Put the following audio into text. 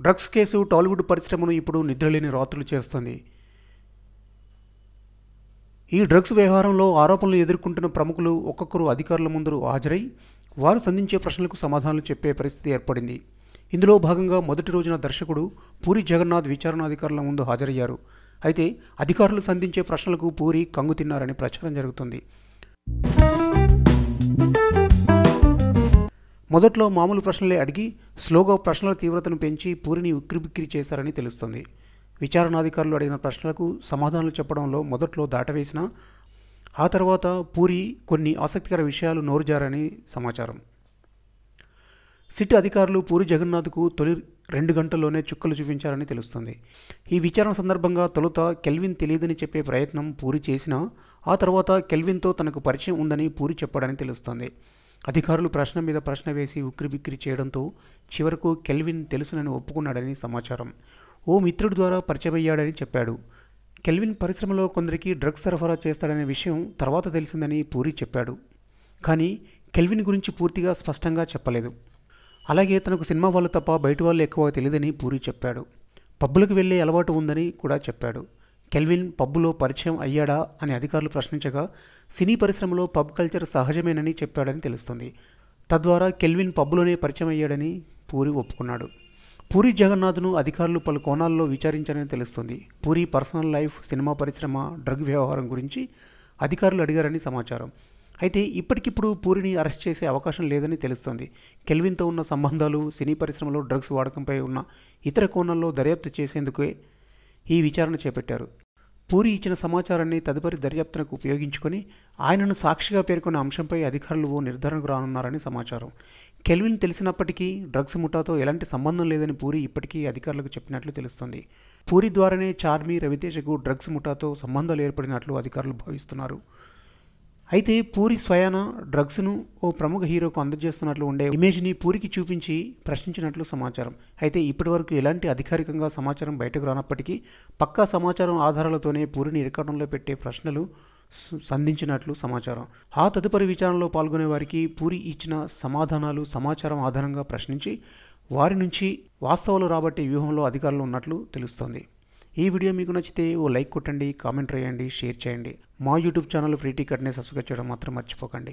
Drugs case Tollywood పరిశ్రమను ఇప్పుడు నిద్రలేని రాత్రులు చేస్తుంది. ఈ డ్రగ్స్ వ్యవహారంలో ఆరోపణలు ఎదుర్కొంటున్న ప్రముఖులు ఒక్కొక్కరు అధికారుల ముందు హాజరై వారు సంధించే ప్రశ్నలకు సమాధానాలు చెప్పే పరిస్థితి ఏర్పడింది. ఇందులో భాగంగా మొదటి రోజున దర్శకుడు పూరి జగన్నాథ్ విచారణాధికారుల ముందు హాజరయ్యారు. అయితే అధికారులు సంధించే ప్రశ్నలకు పూరి కంగు తిన్నారని ప్రచారం జరుగుతుంది. మొదట్లో మామూలు ప్రశ్నలే అడిగి స్లోగా ప్రశ్నల తీవ్రతను పెంచి పూరిని ఉక్కిరిబిక్కిరి చేశారని తెలుస్తుంది. విచారణాధికారులు అడిగిన ప్రశ్నలకు సమాధానాలు చెప్పడంలో మొదట్లో దాటవేసిన ఆ తర్వాత పూరి కొన్ని ఆసక్తికర విషయాలు నోరుజారని సమాచారం. సిట్ అధికారులు పూరి జగన్నాథ్కు తొలి రెండు గంటల్లోనే చుక్కలు చూపించారని తెలుస్తుంది. ఈ విచారణ సందర్భంగా తొలుత కెల్విన్ తెలియదని చెప్పే ప్రయత్నం పూరి చేసినా ఆ తర్వాత కెల్విన్తో తనకు పరిచయం ఉందని పూరి చెప్పాడని తెలుస్తుంది. అధికారులు ప్రశ్న మీద ప్రశ్న వేసి ఉక్కిరిబిక్కిరి చేయడంతో చివరకు కెల్విన్ తెలుసునని ఒప్పుకున్నాడని సమాచారం. ఓ మిత్రుడి ద్వారా పరిచయమయ్యాడని చెప్పాడు. కెల్విన్ పరిశ్రమలో కొందరికి డ్రగ్స్ సరఫరా చేస్తాడనే విషయం తర్వాత తెలిసిందని పూరి చెప్పాడు. కానీ కెల్విన్ గురించి పూర్తిగా స్పష్టంగా చెప్పలేదు. అలాగే తనకు సినిమా వాళ్ళు తప్ప బయట వాళ్ళు ఎక్కువ తెలియదని పూరి చెప్పాడు. పబ్బులకు వెళ్ళే అలవాటు ఉందని కూడా చెప్పాడు. కెల్విన్ పబ్బులో పరిచయం అయ్యాడా అని అధికారులు ప్రశ్నించగా సినీ పరిశ్రమలో పబ్ కల్చర్ సహజమేనని చెప్పాడని తెలుస్తుంది. తద్వారా కెల్విన్ పబ్బులోనే పరిచయం అయ్యాడని పూరి ఒప్పుకున్నాడు. పూరి జగన్నాథ్ను అధికారులు పలు కోణాల్లో విచారించారని తెలుస్తుంది. పూరి పర్సనల్ లైఫ్ సినిమా పరిశ్రమ డ్రగ్ వ్యవహారం గురించి అధికారులు అడిగారని సమాచారం. అయితే ఇప్పటికిప్పుడు పూరిని అరెస్ట్ చేసే అవకాశం లేదని తెలుస్తోంది. కెల్విన్తో ఉన్న సంబంధాలు సినీ పరిశ్రమలో డ్రగ్స్ వాడకంపై ఉన్న ఇతర కోణాల్లో దర్యాప్తు చేసేందుకే ఈ విచారణ చేపట్టారు. పూరి ఇచ్చిన సమాచారాన్ని తదుపరి దర్యాప్తునకు ఉపయోగించుకొని ఆయనను సాక్షిగా పేర్కొన్న అంశంపై అధికారులు ఓ నిర్ధారణకు రానున్నారని సమాచారం. కెల్విన్ తెలిసినప్పటికీ డ్రగ్స్ ముఠాతో ఎలాంటి సంబంధం లేదని పూరి ఇప్పటికీ అధికారులకు చెప్పినట్లు తెలుస్తోంది. పూరి ద్వారానే చార్మి రవితేజకు డ్రగ్స్ ముఠాతో సంబంధాలు ఏర్పడినట్లు అధికారులు భావిస్తున్నారు. అయితే పూరి స్వయాన డ్రగ్స్ను ఓ ప్రముఖ హీరోకు అందజేస్తున్నట్లు ఉండే ఇమేజ్ని పూరికి చూపించి ప్రశ్నించినట్లు సమాచారం. అయితే ఇప్పటివరకు ఎలాంటి అధికారికంగా సమాచారం బయటకు రానప్పటికీ పక్కా సమాచారం ఆధారాలతోనే పూరిని ఇరకడంలో పెట్టే ప్రశ్నలు సంధించినట్లు సమాచారం. ఆ తదుపరి విచారణలో పాల్గొనే వారికి పూరి ఇచ్చిన సమాధానాలు సమాచారం ఆధారంగా ప్రశ్నించి వారి నుంచి వాస్తవాలు రాబట్టే వ్యూహంలో అధికారులు ఉన్నట్లు తెలుస్తోంది. ఈ వీడియో మీకు నచ్చితే ఓ లైక్ కొట్టండి కామెంట్ రాయండి షేర్ చేయండి. మా యూట్యూబ్ ఛానల్ ఫ్రీ టికెట్ని సబ్స్క్రైబ్ చేయడం మాత్రం మర్చిపోకండి.